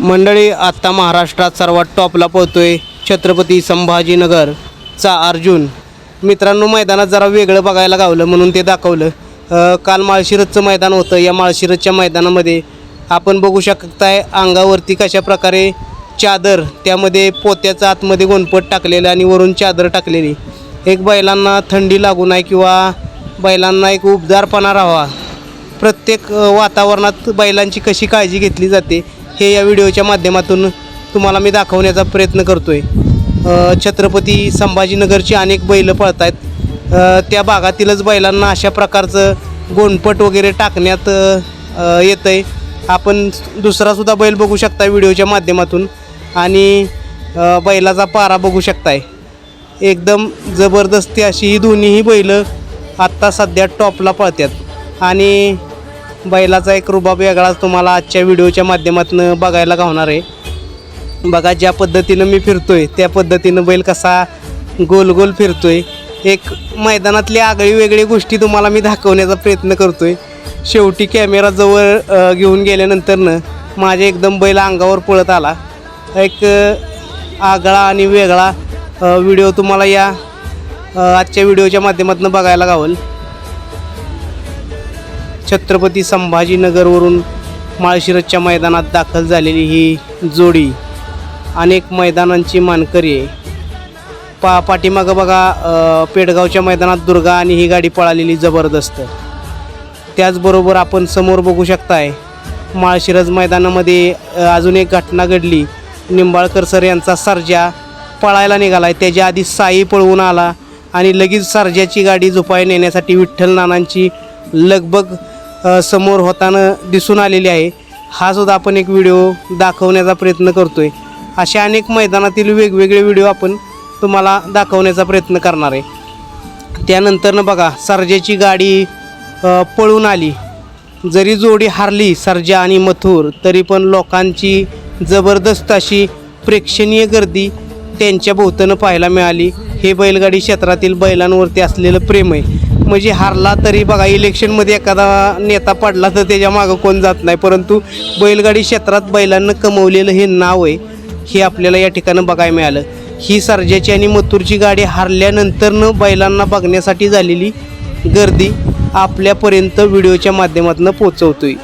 मंडळी आत्ता महाराष्ट्रात सर्वात टॉपला पोहतोय छत्रपती संभाजीनगरचा अर्जुन. मित्रांनो मैदानात जरा वेगळं बघायला गावलं म्हणून ते दाखवलं. काल माळशिरसचं मैदान होतं. या माळशिरसच्या मैदानामध्ये आपण बघू शकताय अंगावरती कशा प्रकारे चादर त्यामध्ये पोत्याचा आतमध्ये गोणपट टाकलेलं आणि वरून चादर टाकलेली. एक बैलांना थंडी लागू नये किंवा बैलांना एक उबदारपणा राहावा. प्रत्येक वातावरणात बैलांची कशी काळजी घेतली जाते हे या व्हिडिओच्या माध्यमातून तुम्हाला मी दाखवण्याचा प्रयत्न करतो आहे छत्रपती संभाजीनगरची अनेक बैलं पळत आहेत त्या भागातीलच बैलांना अशा प्रकारचं गोंडपट वगैरे टाकण्यात येतं आहे आपण दुसरासुद्धा बैल बघू शकता व्हिडिओच्या माध्यमातून. आणि बैलाचा पारा बघू शकताय. एकदम जबरदस्ती अशी ही दोन्हीही बैलं आत्ता सध्या टॉपला पळतात आणि बैलाचा एक रुबाब वेगळाच तुम्हाला आजच्या व्हिडिओच्या माध्यमातून बघायला गावणार आहे. बघा ज्या पद्धतीनं मी फिरतोय त्या पद्धतीनं बैल कसा गोल गोल फिरतोय. एक मैदानातली आगळी वेगळी गोष्टी तुम्हाला मी दाखवण्याचा प्रयत्न करतोय. शेवटी कॅमेरा जवळ घेऊन गेल्यानंतरनं माझ्या एकदम बैल अंगावर पळत आला. एक आगळा आणि वेगळा व्हिडिओ तुम्हाला या आजच्या व्हिडिओच्या माध्यमातून बघायला गावल. छत्रपती संभाजीनगरवरून माळशिरसच्या मैदानात दाखल झालेली ही जोडी अनेक मैदानांची मानकरी आहे. पा पाठीमागं बघा पेडगावच्या मैदानात दुर्गा आणि ही गाडी पळालेली जबरदस्त. त्याचबरोबर आपण समोर बघू शकताय माळशिरस मैदानामध्ये अजून एक घटना घडली. निंबाळकर सर यांचा सर्जा पळायला निघाला त्याच्या आधी साई पळवून आला आणि लगेच सर्जाची गाडी झोपाय नेण्यासाठी विठ्ठल नानांची लगबग समोर होताना दिसून आलेली आहे. हा सुद्धा आपण एक व्हिडिओ दाखवण्याचा प्रयत्न करतोय. अशा अनेक मैदानातील वेगवेगळे व्हिडिओ आपण तुम्हाला दाखवण्याचा प्रयत्न करणार आहे. त्यानंतरनं बघा सर्जेची गाडी पळून आली. जरी जोडी हारली सर्जा आणि मथुर तरी पण लोकांची जबरदस्त अशी प्रेक्षणीय गर्दी त्यांच्या भोवतानं पाहायला मिळाली. हे बैलगाडी क्षेत्रातील बैलांवरती असलेलं प्रेम आहे. म्हणजे हारला तरी बघा इलेक्शनमध्ये एखादा नेता पडला तर त्याच्या मागं कोण जात नाही. परंतु बैलगाडी क्षेत्रात बैलांना कमवलेलं हे नाव आहे हे आपल्याला या ठिकाणी बघायला मिळालं. ही सर्जाची आणि मथुरची गाडी हारल्यानंतरनं बैलांना बघण्यासाठी झालेली गर्दी आपल्यापर्यंत व्हिडिओच्या माध्यमातून पोचवतोय